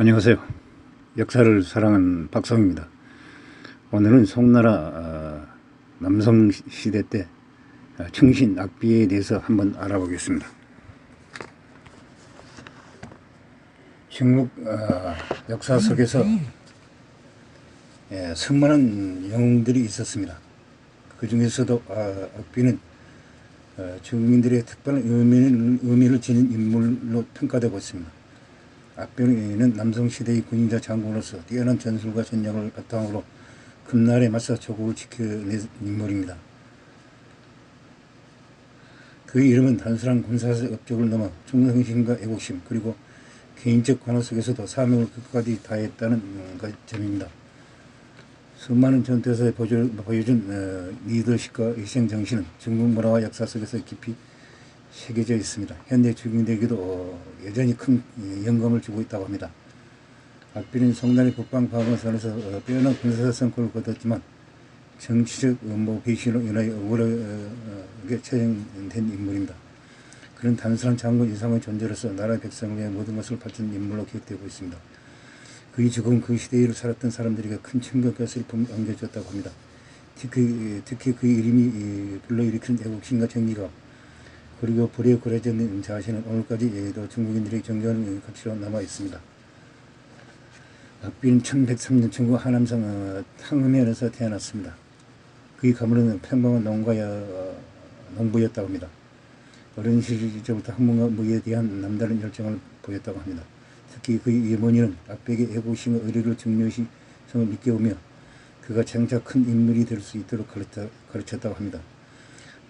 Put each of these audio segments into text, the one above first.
안녕하세요. 역사를 사랑하는 박성입니다. 오늘은 송나라 어, 남성 시대 때 어, 청신 악비에 대해서 한번 알아보겠습니다. 중국 어, 역사 속에서 예, 수많은 영웅들이 있었습니다. 그 중에서도 어, 악비는 어, 중국인들의 특별한 의미를 지닌 인물로 평가되고 있습니다. 악변에는 남성시대의 군인자 장군으로서 뛰어난 전술과 전략을 바탕으로 금날에 맞서 조국을 지켜낸 인물입니다. 그 이름은 단순한 군사적 업적을 넘어 충성심과 애국심 그리고 개인적 관화 속에서도 사명을 끝까지 다했다는 그 점입니다. 수많은 전투에서 보여준 어, 리더십과 희생 정신은 중국 문화와 역사 속에서 깊이 새겨져 있습니다. 현대 어, 여전히 큰 영감을 주고 있다고 합니다. 악비는 송나리 북방 방어선에서 어, 빼어난 군사적 성과를 거뒀지만 정치적 음모 배신으로 인하여 억울하게 처형된 인물입니다. 그런 단순한 장군 이상의 존재로서 나라 백성을 위해 모든 것을 바친 인물로 기억되고 있습니다. 그의 죽음 그 시대를 살았던 사람들에게 큰 충격과 슬픔을 안겨주었다고 합니다. 특히, 특히 그의 이름이 불러일으킨 애국심과 정의가 그리고 불에 그려진 자신은 오늘까지도 중국인들의 존경하는 가치로 남아 있습니다. 박비는 1103년 중국 하남성 어, 탕음현에서 태어났습니다. 그의 가문은 평범한 농가 농부였다고 합니다. 어린 시절부터 학문과 무기에 대한 남다른 열정을 보였다고 합니다. 특히 그의 어머니는 악백의 애국심과 의리를 중요시 성을 믿겨오며 그가 장차 큰 인물이 될 수 있도록 가르쳤다고 합니다.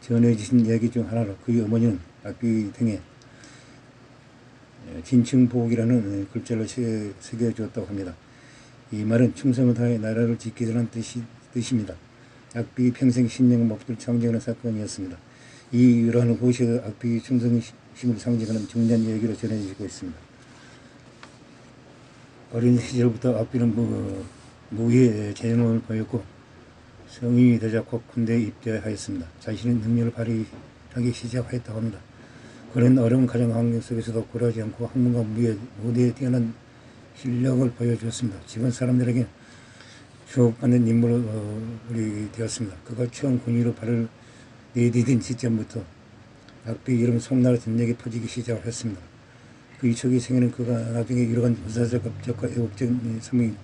전해 주신 이야기 중 하나로 그의 어머니는 악비 등에 진층복이라는 글자를 새겨주었다고 합니다. 이 말은 충성을 다해 나라를 지키자는 뜻이, 뜻입니다. 악비 평생 신명 목표를 창정하는 사건이었습니다. 이 이러한 곳이 악비 충성심을 상징하는 중요한 이야기로 전해지고 있습니다. 어린 시절부터 악비는 무, 무의 재능을 보였고 성인이 되자 곧 군대에 입대하였습니다. 자신의 능력을 발휘하기 시작하였다고 합니다. 그런 어려운 가정 환경 속에서도 굴하지 않고 학문과 무예, 무대에 뛰어난 실력을 보여주었습니다. 주변 사람들에게 주목받는 인물이 되었습니다. 그가 처음 군의로 발을 내디딘 시점부터 악비 이름 송나라 전역에 퍼지기 시작했습니다. 그 이쪽의 생에는 그가 나중에 이러한 군사적 업적과 애국적 삶의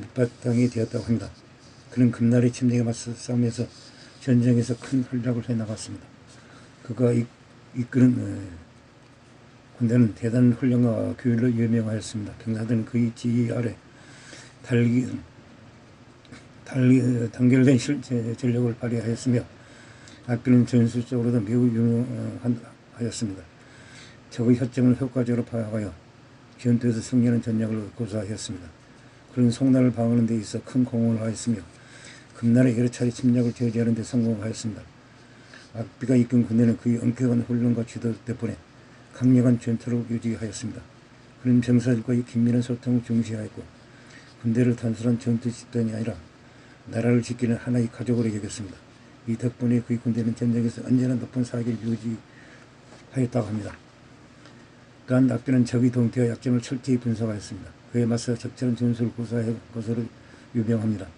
밑바탕이 되었다고 합니다. 그는 금날의 침략에 맞서 싸우면서 전쟁에서 큰 활약을 해나갔습니다. 그가 이, 이끄는 군대는 대단한 훈련과 교육으로 유명하였습니다. 병사들은 그의 지휘 아래 달기, 달리, 단결된 실, 전력을 발휘하였으며 악비는 전술적으로도 매우 유명하였습니다. 적의 협정을 효과적으로 파악하여 전투에서 승리하는 전략을 고사하였습니다. 그런 송나를 방어하는 데 있어 큰 공헌을 하였으며 금날의 여러 차례 침략을 저지하는 데 성공하였습니다. 악비가 이끈 군대는 그의 엄격한 훈련과 지도 덕분에 강력한 전투를 유지하였습니다. 그런 병사들과의 긴밀한 소통을 중시하였고 군대를 단순한 전투 집단이 아니라 나라를 지키는 하나의 가족으로 여겼습니다. 이 덕분에 그의 군대는 전쟁에서 언제나 높은 사기를 유지하였다고 합니다. 또한 악비는 적의 동태와 약점을 철저히 분석하였습니다. 그에 맞서 적절한 전술을 구사한 것으로 유명합니다.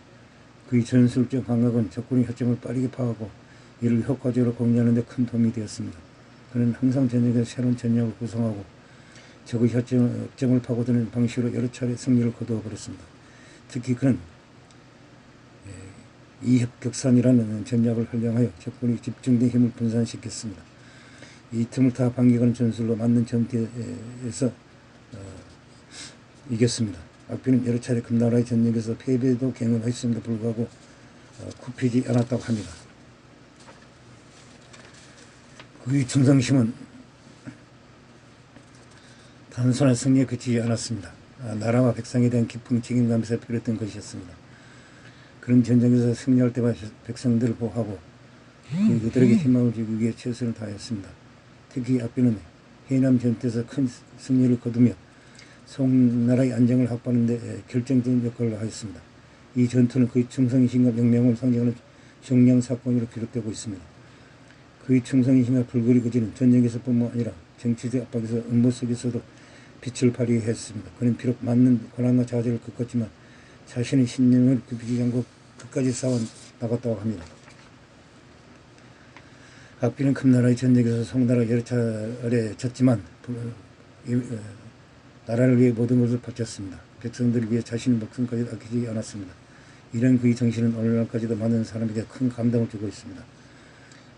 그의 전술적 감각은 적군의 협정을 빠르게 파악하고 이를 효과적으로 공유하는 데 큰 도움이 되었습니다. 그는 항상 전쟁에서 새로운 전략을 구성하고 적의 협정을 파고드는 방식으로 여러 차례 승리를 거두어 버렸습니다. 특히 그는 예, 이협격산이라는 전략을 활용하여 적군이 집중된 힘을 분산시켰습니다. 이 틈을 타 반격하는 전술로 맞는 전투에서 어, 이겼습니다. 악비는 여러 차례 금나라의 전역에서 패배도 경험했음에도 불구하고 어, 굽히지 않았다고 합니다. 그의 충성심은 단순한 승리에 그치지 않았습니다. 아, 나라와 백성에 대한 깊은 책임감에서 비롯된 것이었습니다. 그런 전쟁에서 승리할 때마다 백성들을 보호하고 그들에게 희망을 주기 위해 최선을 다했습니다. 특히 악비는 해남 전투에서 큰 승리를 거두며 송나라의 안정을 확보하는 데 결정적인 역할을 하였습니다. 이 전투는 그의 충성심과 명명을 상징하는 정량 사건으로 기록되고 있습니다. 그의 충성심과 불굴이 그지는 전쟁에서뿐만 아니라 정치적 압박에서 음모 속에서도 빛을 발휘했습니다. 그는 비록 많은 고난과 좌절을 겪었지만 자신의 신념을 굽히지 않고 끝까지 싸워 나갔다고 합니다. 악비는 금나라의 전쟁에서 송나라 여러 차례 졌지만 부- 이- 어, 나라를 위해 모든 것을 바쳤습니다. 백성들을 위해 자신의 목숨까지 아끼지 않았습니다. 이런 그의 정신은 오늘날까지도 많은 사람에게 큰 감동을 주고 있습니다.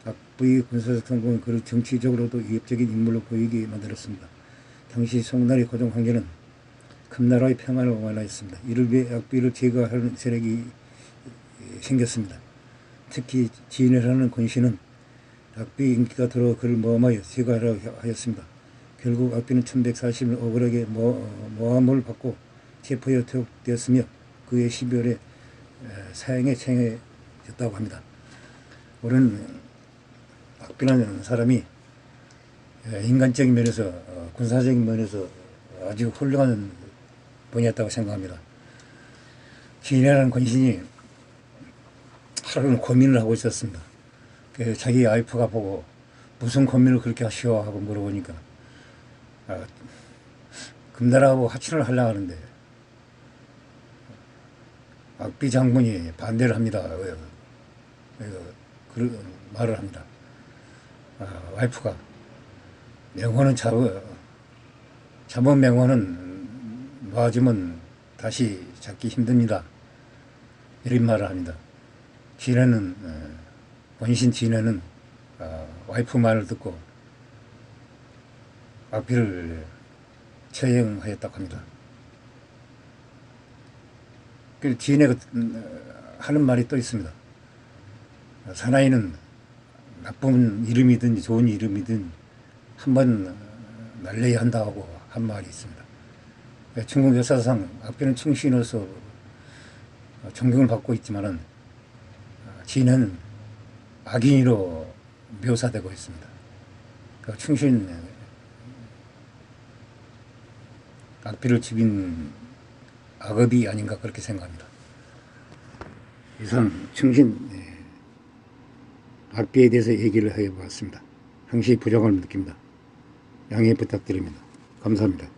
악부의 군사적 성공은 그를 정치적으로도 위협적인 인물로 보이게 만들었습니다. 당시 송나라의 고정 관계는 금나라의 평안을 원하였습니다. 이를 위해 악비를 제거하는 세력이 생겼습니다. 특히 진해라는 권신은 악비의 인기가 들어 그를 모함하여 제거하려 하였습니다. 결국 악비는 1140년 억울하게 모, 모함을 받고 체포에 투옥되었으며 그의 12월에 사형에 처해졌다고 합니다. 우리는 악비라는 사람이 에, 인간적인 면에서 어, 군사적인 면에서 아주 훌륭한 분이었다고 생각합니다. 기인이라는 권신이 하루는 고민을 하고 있었습니다. 그 자기 와이프가 보고 무슨 고민을 그렇게 하시오 하고 물어보니까 아, 금나라하고 하친을 하려고 하는데 악비 장군이 반대를 합니다. 그 말을 합니다. 아, 와이프가 명호는 잡어 잡은 명호는 놓아주면 다시 잡기 힘듭니다. 이런 말을 합니다. 진해는 어, 본신 진해는 어, 와이프 말을 듣고 악비를 처형하였다고 합니다. 그 진해가 음, 하는 말이 또 있습니다. 사나이는 나쁜 이름이든 좋은 이름이든 한 번 날려야 한다고 한 말이 있습니다. 중국 역사상 악비는 충신으로서 존경을 받고 있지만은 진은 악인으로 묘사되고 있습니다. 그 충신 악비를 죽인 악업이 아닌가 그렇게 생각합니다. 이상 충신 예, 악비에 대해서 얘기를 해봤습니다. 항시 부족함을 느낍니다. 양해 부탁드립니다. 감사합니다.